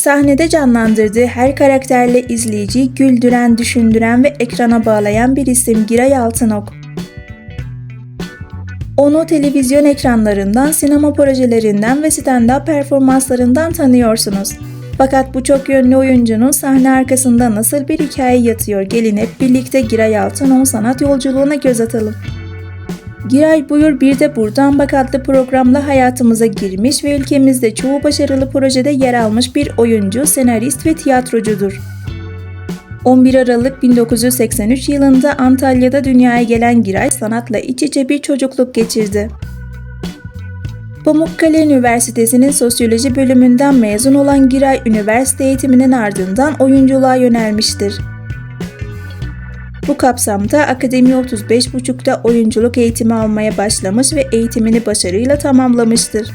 Sahnede canlandırdığı her karakterle izleyiciyi güldüren, düşündüren ve ekrana bağlayan bir isim Giray Altınok. Onu televizyon ekranlarından, sinema projelerinden ve stand-up performanslarından tanıyorsunuz. Fakat bu çok yönlü oyuncunun sahne arkasında nasıl bir hikaye yatıyor gelin hep birlikte Giray Altınok'un sanat yolculuğuna göz atalım. Giray Buyur Bir de Buradan Bak adlı programla hayatımıza girmiş ve ülkemizde çoğu başarılı projede yer almış bir oyuncu, senarist ve tiyatrocudur. 11 Aralık 1983 yılında Antalya'da dünyaya gelen Giray sanatla iç içe bir çocukluk geçirdi. Pamukkale Üniversitesi'nin sosyoloji bölümünden mezun olan Giray, üniversite eğitiminin ardından oyunculuğa yönelmiştir. Bu kapsamda Akademi 35.5'da oyunculuk eğitimi almaya başlamış ve eğitimini başarıyla tamamlamıştır.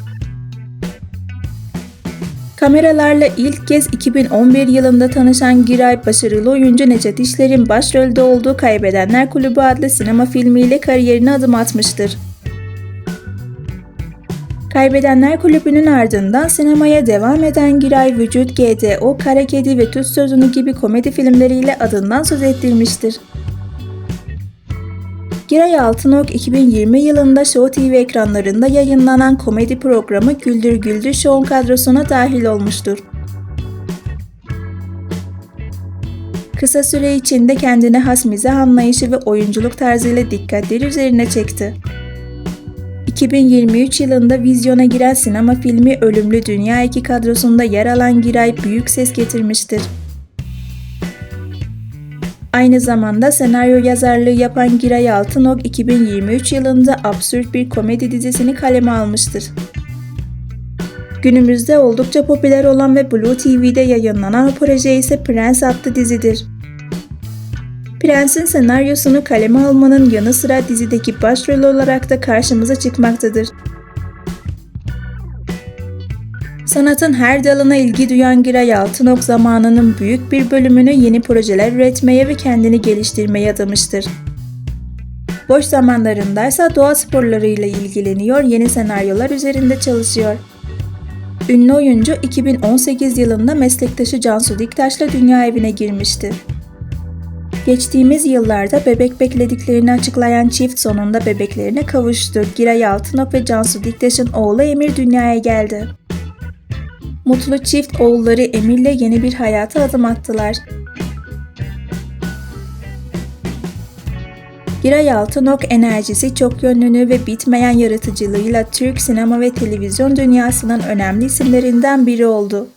Kameralarla ilk kez 2011 yılında tanışan Giray, başarılı oyuncu Necat İşler'in başrolde olduğu Kaybedenler Kulübü adlı sinema filmiyle kariyerine adım atmıştır. Kaybedenler Kulübü'nün ardından sinemaya devam eden Giray Vücut, GDO, Kara Kedi ve Tut Sözünü gibi komedi filmleriyle adından söz ettirmiştir. Giray Altınok 2020 yılında Show TV ekranlarında yayınlanan komedi programı Güldür Güldür Show'un kadrosuna dahil olmuştur. Kısa süre içinde kendine has mizah anlayışı ve oyunculuk tarzıyla dikkatleri üzerine çekti. 2023 yılında vizyona giren sinema filmi Ölümlü Dünya 2 kadrosunda yer alan Giray büyük ses getirmiştir. Aynı zamanda senaryo yazarlığı yapan Giray Altınok 2023 yılında absürt bir komedi dizisini kaleme almıştır. Günümüzde oldukça popüler olan ve Blue TV'de yayınlanan proje ise Prens adlı dizidir. Prens'in senaryosunu kaleme almanın yanı sıra dizideki başrol olarak da karşımıza çıkmaktadır. Sanatın her dalına ilgi duyan Giray Altınok zamanının büyük bir bölümünü yeni projeler üretmeye ve kendini geliştirmeye adamıştır. Boş zamanlarındaysa doğa sporlarıyla ilgileniyor, yeni senaryolar üzerinde çalışıyor. Ünlü oyuncu 2018 yılında meslektaşı Cansu Diktaş'la dünya evine girmişti. Geçtiğimiz yıllarda bebek beklediklerini açıklayan çift sonunda bebeklerine kavuştu. Giray Altınok ve Cansu Diktaş'ın oğlu Emir dünyaya geldi. Mutlu çift oğulları Emir'le yeni bir hayata adım attılar. Giray Altınok enerjisi, çok yönlülüğü ve bitmeyen yaratıcılığıyla Türk sinema ve televizyon dünyasının önemli isimlerinden biri oldu.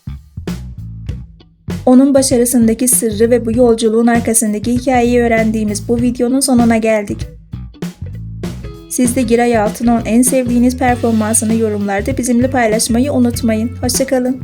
Onun başarısındaki sırrı ve bu yolculuğun arkasındaki hikayeyi öğrendiğimiz bu videonun sonuna geldik. Siz de Giray Altınok'un en sevdiğiniz performansını yorumlarda bizimle paylaşmayı unutmayın. Hoşçakalın.